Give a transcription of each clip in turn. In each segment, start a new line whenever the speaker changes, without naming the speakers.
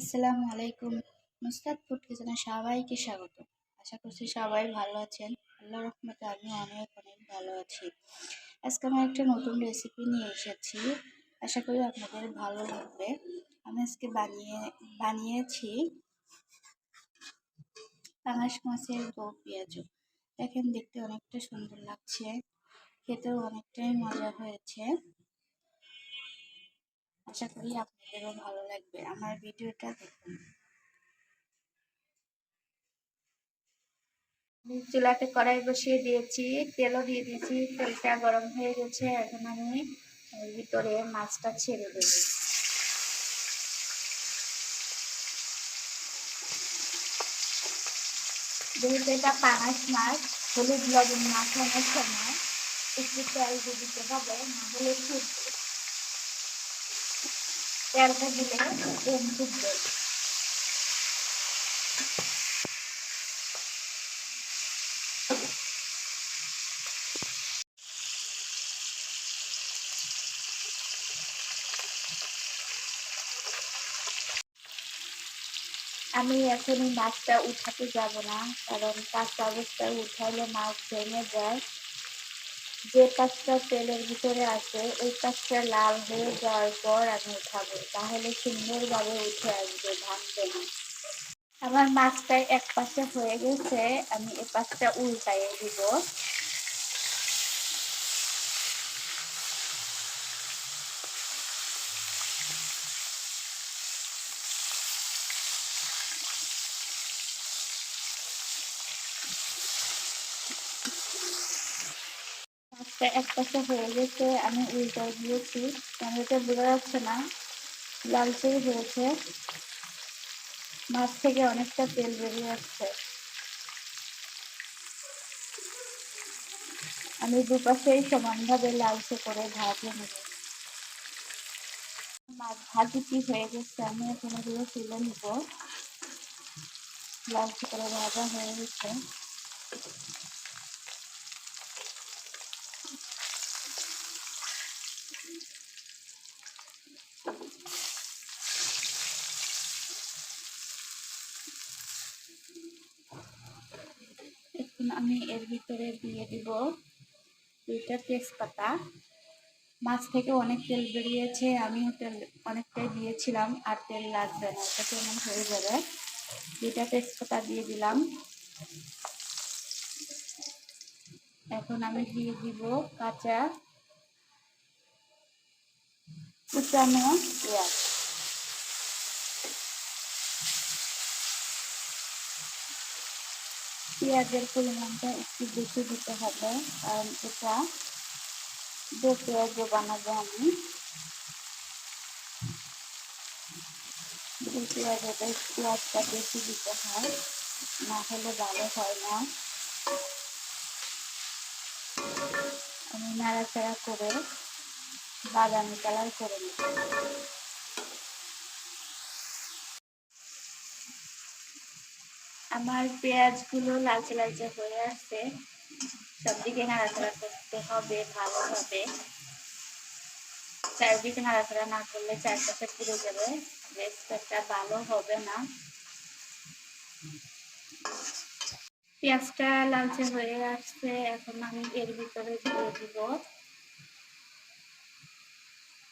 আসসালামু আলাইকুম। মুস্তাদ ফুড কিচেনে সবাইকে স্বাগত। আশা করছি সবাই ভালো আছেন। আল্লাহ রহমতে আমি অনেক অনেক ভালো আছি। আজকে আমি একটা নতুন রেসিপি নিয়ে এসেছি। আশা করি আপনাদের ভালো লাগবে। আমি আজকে বানিয়ে, বানিয়েছি পাঙাশ মাছের দো পেঁয়াজ। দেখেন দেখতে অনেকটা সুন্দর লাগছে। খেতেও অনেকটাই মজা হয়েছে। আশা করি আপনাদেরও ভালো লাগবে। আমার ভিডিওটা দেখুন। চুলাতে কড়াই বসিয়ে দিয়েছি, তেলও দিয়ে দিয়েছি, তেলটা গরম হয়ে গেছে। এখন আমি ভিতরে মাছটা ছেড়ে দেব। যেহেতু এটা পাঙাশ মাছ, হলুদ লবণ মাখানোর সময় একটু তেল দিয়ে দিতে হবে, না হলে আমি এখনই মাছটা উঠাতে যাব না কারণ কাঁচা অবস্থায় উঠাইলে মাছ ভেঙে যায়। যে কাজটা তেলের ভিতরে আছে, ওই কাজটা লাল হয়ে যাওয়ার পর আমি উঠাবো। তাহলে সুন্দরভাবে উঠে আসবে, ভাঙবে না। আমার মাছটা এক পাশে হয়ে গেছে, আমি এ পাশটা উল্টাইয়ে দিব। মাছটা এক পাশে হয়ে গেছে, আমি উল্টা দিয়েছি। টমেটো বোঝা যাচ্ছে না লালচেই হয়েছে। মাছ থেকে অনেকটা তেল বেরিয়ে আসছে। আমি দুপাশেই সমানভাবে লালচে করে ভাজে নেব মাছ ভাজিটি হয়ে গেছে আমি এখন এগুলো তুলে নিব। লালচে করে ভাজা হয়ে গেছে। এখন আমি এর ভিতরে দিয়ে দিব দুইটা তেজপাতা। মাছ থেকে অনেক তেল বেরিয়েছে আমিও তেল অনেকটাই দিয়েছিলাম, আর তেল লাগবে না, এটা কেমন হয়ে যাবে। দুইটা তেজপাতা দিয়ে দিলাম। এখন আমি দিয়ে দিব কাঁচা কুচানো পেঁয়াজ। পেঁয়াজের পরিমাণটা একটু বেশি দিতে হবে? কারণ এটা দু পেঁয়াজ বানাবো আমি। দু পেঁয়াজ পেঁয়াজটা বেশি দিতে হয়, না হলে ভালো হয় না। আমি নাড়াচাড়া করে বাদামি কালার করে নেব আমার পেঁয়াজগুলো লালচে লালচে হয়ে আসছে সব দিকে নাড়াচাড়া করতে হবে ভালোভাবে চারদিকে নাড়াচাড়া না করলে চারপাশে পুড়ে যাবে। রেসিপিটা ভালো হবে না। পেঁয়াজটা লালচে হয়ে আসছে, এখন আমি এর ভিতরে দিয়ে দিব।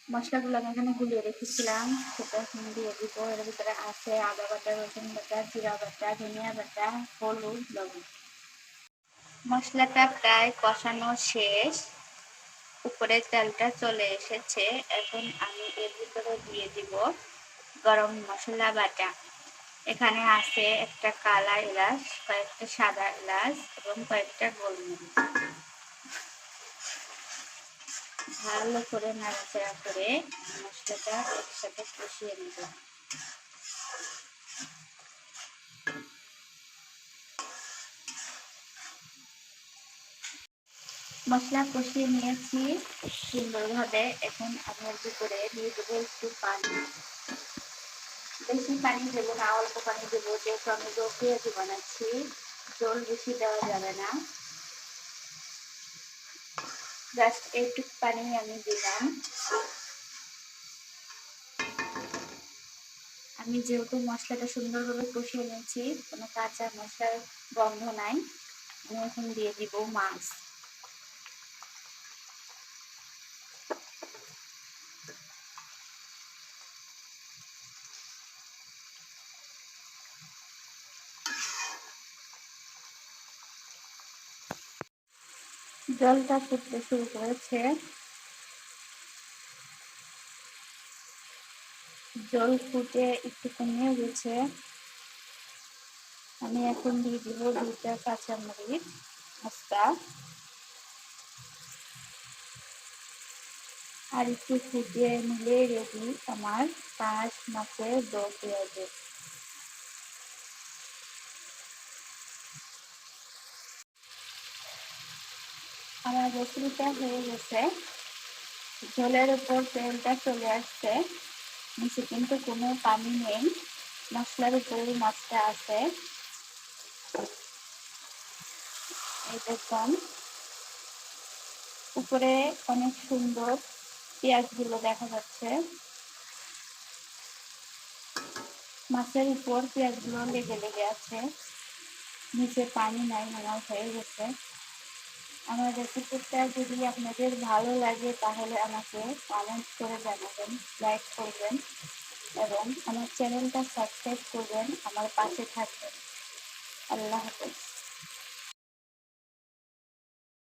মশলাগুলো আমি এখানে গুলিয়ে রেখেছিলাম। সেটা এখন দিয়ে দিব। এর ভিতরে আছে আদা বাটা, রসুন বাটা, জিরা বাটা, ধনিয়া বাটা, হলুদ, লবণ। মশলাটা প্রায় কষানো শেষ। উপরে তেলটা চলে এসেছে। এখন আমি এর ভিতরে দিয়ে দিব গরম মশলা বাটা। এখানে আছে একটা কালা এলাচ, কয়েকটা সাদা এলাচ এবং কয়েকটা গোলমরিচ। ভালো করে নাড়াচাড়া করে মশলাটা একসাথে কষিয়ে নেব। মশলা কষিয়ে নিয়েছি। সুন্দরভাবে এখন আমার দুপুরে দিয়ে দেবো একটু পানি। বেশি পানি দেবো না, অল্প পানি দেবো, যেহেতু আমি পেঁয়াজি বানাচ্ছি। জল বেশি দেওয়া যাবে না। জাস্ট এইটুকু পানি আমি দিলাম। আমি যেহেতু মশলাটা সুন্দরভাবে কষিয়ে নিয়েছি, কোনো কাঁচা মশলার গন্ধ নাই, আমি এখন দিয়ে দিব মাছ। জলটা ফুটতে শুরু করেছে। জল ফুটে একটু কমিয়ে গেছে। আমি এখন দিয়ে দিব দুইটা কাঁচামরিচ আস্তা আর একটু ফুটিয়ে নিলে রেডি আমার পাঁচ মাসের দো পেঁয়াজে আমার রেসিপিটা হয়ে গেছে। ঝোলের উপর তেলটা চলে আসছে। নিচে কিন্তু কোনো পানি নেই। মশলার উপরে মাছটা আছে। দেখুন। উপরে অনেক সুন্দর পেঁয়াজগুলো দেখা যাচ্ছে। মাছের উপর পেঁয়াজগুলো লেগে লেগে আছে। নিচে পানি নাই মনে হয়ে গেছে। আমার রেসিপিটা যদি আপনাদের ভালো লাগে, তাহলে আমাকে কমেন্ট করে জানাবেন লাইক করবেন এবং আমার চ্যানেলটা সাবস্ক্রাইব করবেন, আমার পাশে থাকবেন। আল্লাহ হাফেজ।